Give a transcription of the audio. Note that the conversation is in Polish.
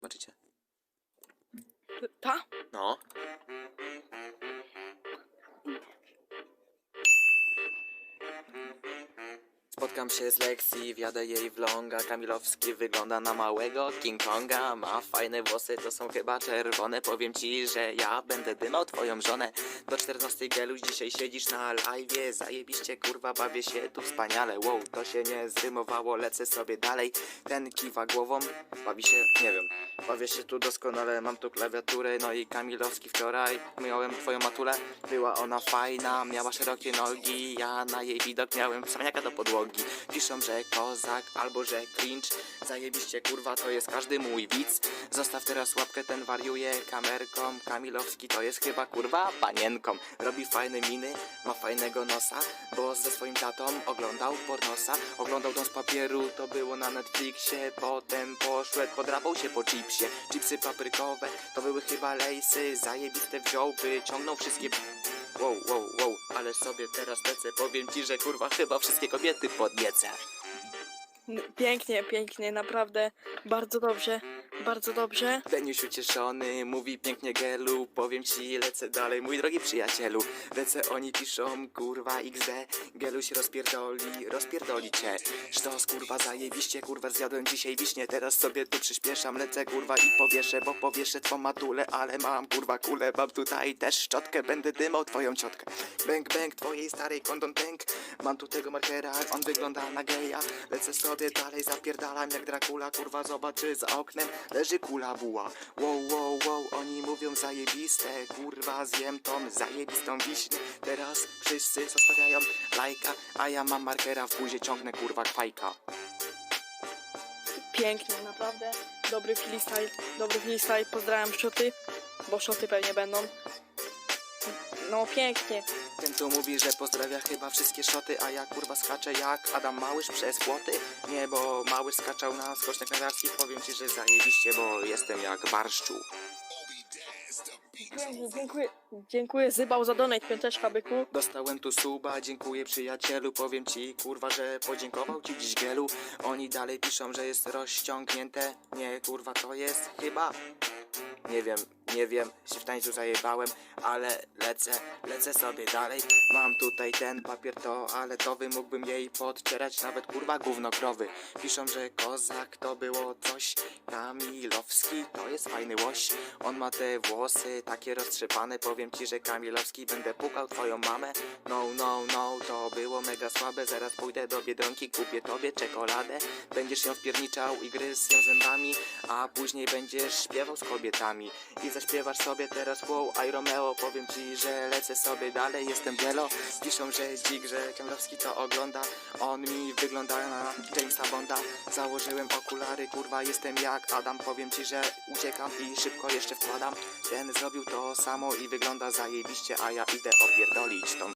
Zobaczycie. Ta? No. Spotkam się z lekcji, wjadę jej w longa. Kamilowski wygląda na małego King Konga. Ma fajne włosy, to są chyba czerwone. Powiem ci, że ja będę dymał twoją żonę. Do 14 geluś dzisiaj siedzisz na live Zajebiście kurwa, bawię się tu wspaniale. Wow, to się nie zrymowało, lecę sobie dalej. Ten kiwa głową, bawi się, nie wiem Bawię się tu doskonale, mam tu klawiaturę No i Kamilowski wczoraj Miałem twoją matulę, była ona fajna Miała szerokie nogi, ja na jej widok miałem Samiaka do podłogi. Piszą, że kozak albo że cringe. Zajebiście kurwa, to jest każdy mój widz. Zostaw teraz łapkę, ten wariuje kamerką. Kamilowski to jest chyba kurwa panienką. Robi fajne miny, ma fajnego nosa Bo ze swoim tatą oglądał pornosa. Oglądał dom z papieru, to było na Netflixie Potem poszedł, podrapał się po chipsie Chipsy paprykowe, to były chyba lejsy Zajebiste wziął, wyciągnął wszystkie Wow, wow, wow, ale sobie teraz lecę. Powiem ci, że kurwa chyba wszystkie kobiety podniecę. Pięknie, pięknie, naprawdę. Bardzo dobrze, bardzo dobrze. Deniuś ucieszony, mówi pięknie gelu. Powiem ci, lecę dalej, mój drogi przyjacielu. Lecę, oni piszą, kurwa XD Geluś rozpierdoli, rozpierdoli cię. Sztos, kurwa, zajebiście, kurwa Zjadłem dzisiaj wiśnie, teraz sobie tu przyspieszam Lecę, kurwa, i powieszę, bo powieszę twą matulę Ale mam, kurwa, kulę, mam tutaj też szczotkę Będę dymał twoją ciotkę. Bęk, bęk, twojej starej kondon bęk Mam tu tego markera, on wygląda na geja. Lecę sobie dalej, zapierdalam jak Dracula Kurwa, zobaczy za oknem, leży kula buła Wow, wow, wow, oni mówią zajebiste Kurwa, zjem tą zajebistą wiśnię Teraz wszyscy zostawiają lajka A ja mam markera w buzie, ciągnę kurwa kwajka Pięknie, naprawdę. Dobry freestyle, dobry freestyle. Pozdrawiam szoty, bo szoty pewnie będą. No pięknie. Ten tu mówi, że pozdrawia chyba wszystkie szoty A ja kurwa skaczę jak Adam Małysz przez płoty? Nie, bo Małysz skaczał na skoczniach narciarskich Powiem ci, że zajebiście, bo jestem jak barszczu. Dziękuję. Dziękuję Zybał za donate piąteczka byku. Dostałem tu suba, dziękuję przyjacielu. Powiem ci kurwa, że podziękował ci dziś wielu Oni dalej piszą, że jest rozciągnięte. Nie kurwa to jest chyba Nie wiem, nie wiem, się w tańcu zajebałem Ale lecę, lecę sobie dalej. Mam tutaj ten papier toaletowy Mógłbym jej podcierać nawet kurwa gówno krowy Piszą, że kozak to było coś Kamilowski to jest fajny łoś. On ma te włosy takie roztrzepane Powiem ci, że Kamilowski będę pukał twoją mamę. No, no, no, to było mega słabe Zaraz pójdę do Biedronki, kupię tobie czekoladę. Będziesz ją wpierniczał i gryzł ją zębami A później będziesz śpiewał z kobietami. I zaśpiewasz sobie teraz wow, I Romeo Powiem ci, że lecę sobie dalej, jestem bielo Piszą, że dzik, że Kamilowski to ogląda. On mi wygląda na Jamesa Bonda. Założyłem okulary, kurwa jestem jak Adam. Powiem ci, że uciekam i szybko jeszcze wkładam. Ten zrobił to samo i wygląda zajebiście A ja idę opierdolić tą